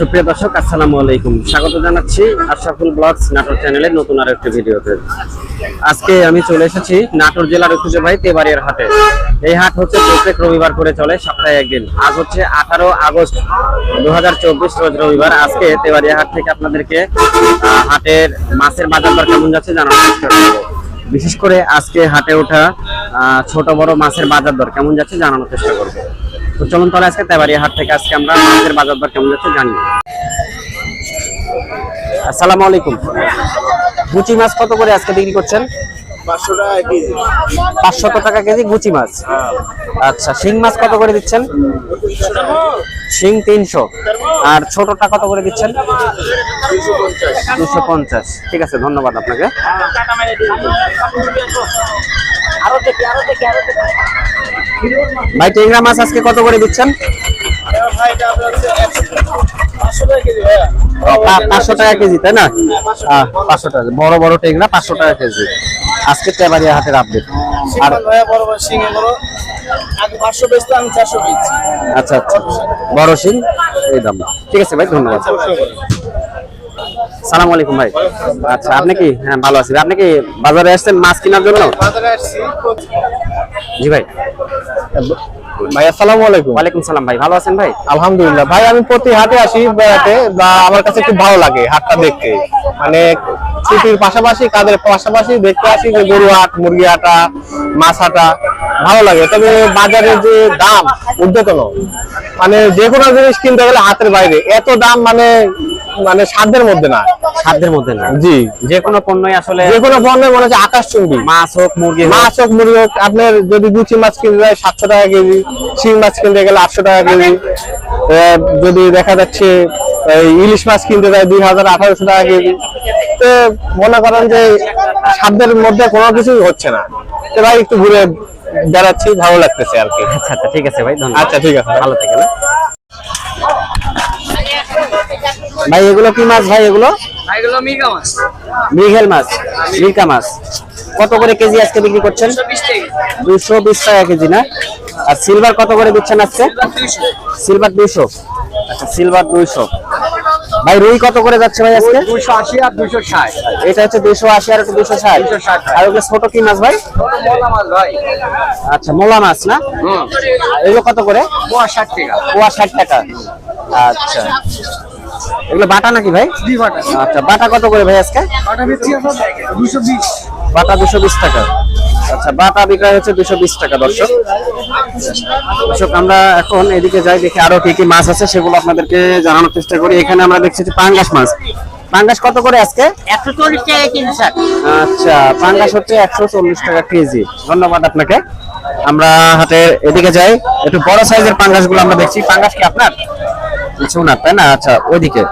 সুপ্রিয় দর্শক, আসসালামু আলাইকুম। স্বাগত জানাচ্ছি আশরাফুল ব্লগস নাটোর চ্যানেলের নতুন আর একটি ভিডিওতে। আজকে আমি চলে এসেছি নাটোর জেলার ঐতিহ্যবাহী তেবাড়িয়ার হাটে। এই হাট হচ্ছে প্রত্যেক রবিবার করে চলে, সপ্তাহে একদিন। আজ হচ্ছে আঠারো আগস্ট দুহাজার চব্বিশ রোজ রবিবার। আজকে তেবাড়িয়া হাট থেকে আপনাদেরকে হাটের মাছের বাজার দর কেমন যাচ্ছে জানানোর চেষ্টা করব। বিশেষ করে আজকে হাটে ওঠা ছোট বড় মাছের বাজার দর কেমন যাচ্ছে জানানোর চেষ্টা করব। তো চলুন তাহলে আজকে তেবাড়িয়া হাট থেকে আজকে আমরা মাছের বাজার দর কেমন যাচ্ছে জানি আসসালামু আলাইকুম। গুচি মাছ কত করে আজকে বিক্রি করছেন? পাঁচশত টাকা কেজি। গুচি মাছ? আচ্ছা শিং মাছ কত করে দিচ্ছেন? শিং তিনশো। আর ছোটটা কত করে দিচ্ছেন? দুশো পঞ্চাশ। ঠিক আছে ধন্যবাদ আপনাকে। ভাই টেংরা মাছ আজকে কত করে দিচ্ছেন? পাঁচশো টাকা কেজি তাই না? পাঁচশো টাকা বড় বড় টেংরা পাঁচশো টাকা কেজি। আজকে তেবাড়িয়া হাতের আপডেট আর আচ্ছা আচ্ছা। বড় শিং এই দাম। ঠিক আছে ভাই ধন্যবাদ। সালাম আলাইকুম ভাই। আচ্ছা আপনি কি? হ্যাঁ ভালো আছি। আপনি কি বাজারে আসছেন মাছ কেনার জন্য? জি ভাই। ভাই আসসালামু আলাইকুম। ওয়ালাইকুম সালাম ভাই। ভালো আছেন ভাই? আলহামদুলিল্লাহ। ভাই আমি প্রতি হাটে আসি বেড়াতে বা আমার কাছে খুব ভালো লাগে হাটটা দেখতে। মানে ছুটির পাশাপাশি কাজের পাশাপাশি দেখতে আসি যে গরু হাট মুরগি হাটা মাছ হাটা ভালো লাগে। তবে বাজারে যে দাম ঊর্ধ্বতন। মানে যে কোনো জিনিস কিনতে গেলে হাতের বাইরে। এত দাম মানে মানে সাধ্যের মধ্যে না। সাধ্যের মধ্যে না। জি। যে কোনো পণ্যই আসলে যে কোনো পণ্যের মনে হচ্ছে আকাশ চুম্বি। মাছ হোক মুরগি মাছ হোক মুরগি হোক আপনার যদি গুচি মাছ কিনতে যায় সাতশো টাকা কেজি। শিং মাছ কিনতে গেলে আটশো টাকা কেজি। যদি দেখা যাচ্ছে ইলিশ মাছ কিনতে যায় দুই হাজার আঠারোশো টাকা কেজি। তো মনে করেন যে সাধ্যের মধ্যে কোনো কিছুই হচ্ছে না। তো ভাই একটু ঘুরে বেড়াচ্ছি ভালো লাগতেছে আর কি। আচ্ছা আচ্ছা ঠিক আছে ভাই ধন্যবাদ। আচ্ছা ঠিক আছে। ভালো থেকে ভাই এগুলো কি মাছ ভাই এগুলো? মাছ। মৃগেল মাছ কত করে কেজি আজকে বিক্রি করছেন? বিশ দুশো বিশ টাকা কেজি না? আর সিলভার কত করে দিচ্ছেন আজকে? সিলভার দুইশো। আচ্ছা সিলভার দুইশো। ভাই রুই কত করে যাচ্ছে ভাই আজকে? দুইশো আশি আর দুইশো ষাট। এটা হচ্ছে দুইশো আশি আর একটা দুইশো ষাট। 260 আর ওগুলো ছোট কি মাছ ভাই? মোলা মাছ ভাই। আচ্ছা মোলা মাছ না? হুম। এগুলো কত করে? পোয়া ষাট টাকা। পোয়া ষাট টাকা। আচ্ছা। এগুলো বাটা নাকি ভাই? বাটা। আচ্ছা বাটা কত করে ভাই আজকে? বাটা দুশো বিশ। বাটা দুশো বিশ টাকা। আচ্ছা বাটা বিক্রয় হচ্ছে দুশো বিশ টাকা দর্শক। দর্শক আমরা এখন এদিকে যাই দেখি আরও কি কি মাছ আছে সেগুলো আপনাদেরকে জানানোর চেষ্টা করি। এখানে আমরা দেখছি যে পাঙ্গাস মাছ। পাঙ্গাস কত করে আজকে? একশো চল্লিশ টাকা কেজি স্যার। আচ্ছা পাঙ্গাস হচ্ছে একশো চল্লিশ টাকা কেজি। ধন্যবাদ আপনাকে। আমরা হাতে এদিকে যাই একটু বড় সাইজের পাঙ্গাসগুলো আমরা দেখছি। পাঙ্গাস কি আপনার? কিছু না তাই না? আচ্ছা ওইদিকে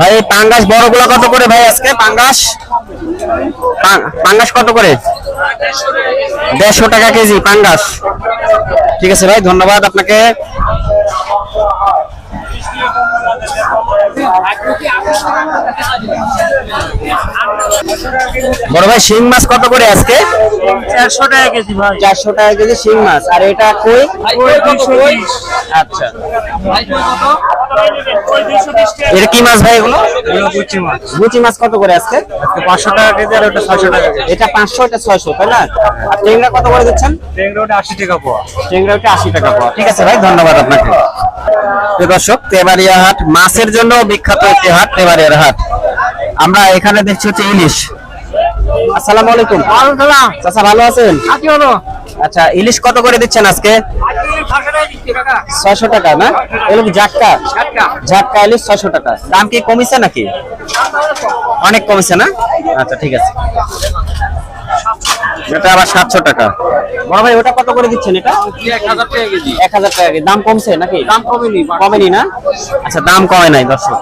ভাই পাঙ্গাস বড়গুলো কত করে ভাই আজকে? পাঙ্গাস? পাঙ্গাস কত করে? দেড়শো টাকা কেজি পাঙ্গাস। ঠিক আছে ভাই ধন্যবাদ আপনাকে। বড় ভাই শিং মাছ কত করে আজকে? চারশো টাকা কেজি ভাই। চারশো টাকা কেজি শিং মাছ। আর এটা কই? আচ্ছা। এটা কি মাছ ভাই এগুলো? গুচি মাছ। কত করে আজকে? পাঁচশো টাকা কেজি আর ওটা ছয়শো টাকা কেজি। এটা পাঁচশো এটা ছয়শো তাই না? আর টেংরা কত করে দিচ্ছেন? ট্যাংরা ওটা আশি টাকা পোয়া। টেংরা ওটা আশি টাকা পাওয়া ঠিক আছে ভাই ধন্যবাদ আপনাকে। দর্শক তেবাড়িয়া হাট মাছের জন্য বিখ্যাত একটি হাট তেবাড়িয়ার হাট। আমরা এখানে দেখছি হচ্ছে ইলিশ। আসসালামু আলাইকুম। চাচা ভালো আছেন? কি হলো আচ্ছা ইলিশ কত করে দিচ্ছেন আজকে? ছয়শো টাকা না? এগুলো কি জাটকা? ঝাটকা ইলিশ ছয়শো টাকা। দাম কি কমিছে নাকি? অনেক কমেছে না? আচ্ছা ঠিক আছে। এটা আবার সাতশো টাকা। বড় ভাই ওটা কত করে দিচ্ছেন এটা? এক হাজার টাকা কেজি। এক হাজার টাকা দাম কমছে নাকি? দাম কমেনি কমেনি না? আচ্ছা দাম কমে নাই দর্শক।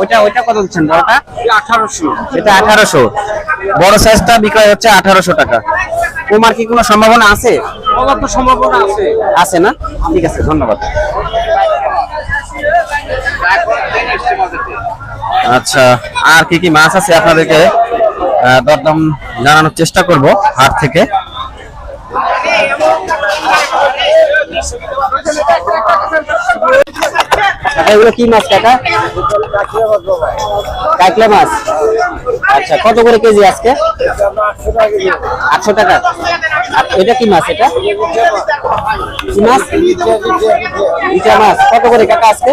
ওইটা ওইটা কত দিচ্ছেন বড়টা? আঠারোশো। এটা আঠারোশো। বড় সাইজটা বিক্রয় হচ্ছে আঠারোশো টাকা। কমার কি কোনো সম্ভাবনা আছে? তো সম্ভাবনা আছে। আছে না? ঠিক আছে ধন্যবাদ। আচ্ছা আর কি কি মাছ আছে আপনাদেরকে দরদাম জানানোর চেষ্টা করব হাট থেকে? এগুলো কি মাছ কাকা? কাকলা মাছ। আচ্ছা কত করে কেজি আজকে? আটশো টাকা। এটা কি মাছ এটা? কি মাছ? ইটা মাছ। কত করে কাকা আজকে?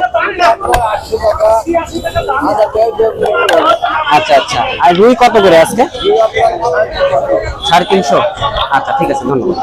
আচ্ছা আচ্ছা। আর রুই কত করে আজকে? সাড়ে তিনশো। আচ্ছা ঠিক আছে, ধন্যবাদ।